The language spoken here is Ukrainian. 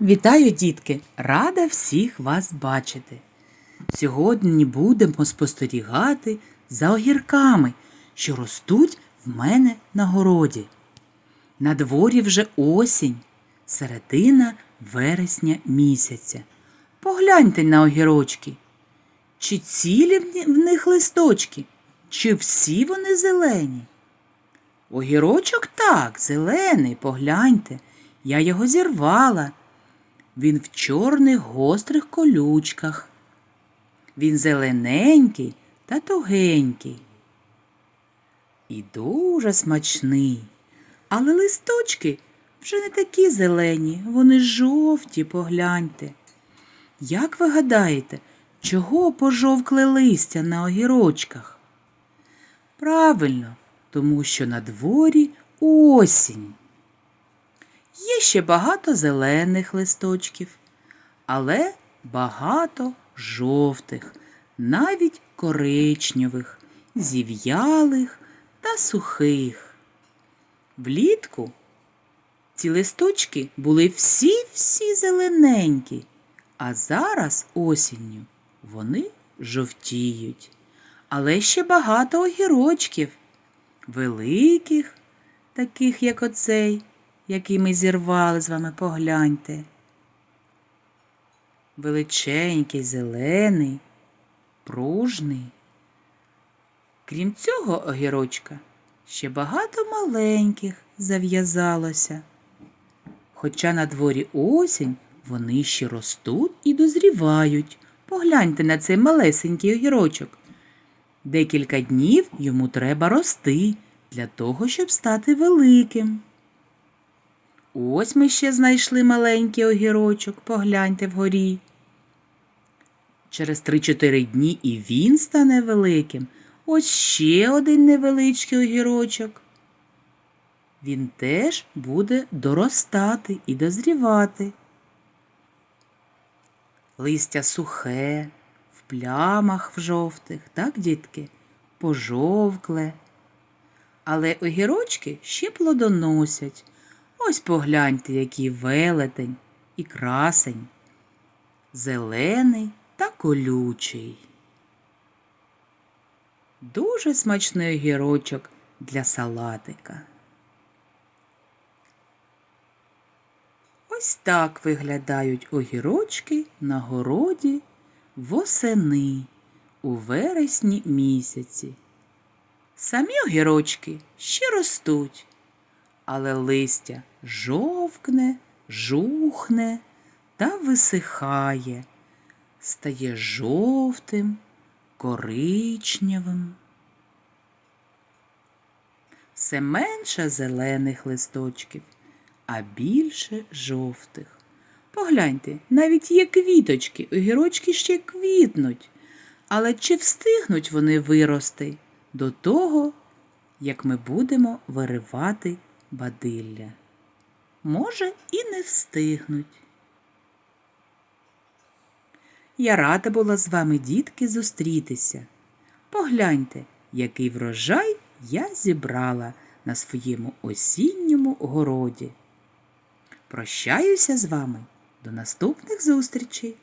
Вітаю, дітки! Рада всіх вас бачити. Сьогодні будемо спостерігати за огірками, що ростуть в мене на городі. На дворі вже осінь, середина вересня місяця. Погляньте на огірочки. Чи цілі в них листочки, чи всі вони зелені? Огірочок так, зелений, погляньте. Я його зірвала. Він в чорних гострих колючках. Він зелененький та тугенький. І дуже смачний. Але листочки вже не такі зелені, вони жовті, погляньте. Як ви гадаєте, чого пожовкли листя на огірочках? Правильно, тому що на дворі осінь. Ще багато зелених листочків, але багато жовтих, навіть коричневих, зів'ялих та сухих. Влітку ці листочки були всі-всі зелененькі, а зараз осінню вони жовтіють. Але ще багато огірочків, великих, таких як оцей, який ми зірвали з вами, погляньте. Величенький, зелений, пружний. Крім цього огірочка, ще багато маленьких зав'язалося. Хоча на дворі осінь вони ще ростуть і дозрівають. Погляньте на цей малесенький огірочок. Декілька днів йому треба рости для того, щоб стати великим. Ось ми ще знайшли маленький огірочок, погляньте вгорі. Через 3-4 дні і він стане великим. Ось ще один невеличкий огірочок. Він теж буде доростати і дозрівати. Листя сухе, в плямах в жовтих, так, дітки, пожовкле. Але огірочки ще плодоносять. Ось погляньте, який велетень і красень, зелений та колючий. Дуже смачний огірочок для салатика. Ось так виглядають огірочки на городі восени у вересні місяці. Самі огірочки ще ростуть, але листя жовкне, жухне та висихає, стає жовтим, коричневим. Все менше зелених листочків, а більше жовтих. Погляньте, навіть є квіточки, огірочки ще квітнуть. Але чи встигнуть вони вирости до того, як ми будемо виривати бадилля? Може, і не встигнуть. Я рада була з вами, дітки, зустрітися. Погляньте, який врожай я зібрала на своєму осінньому городі. Прощаюся з вами до наступних зустрічей!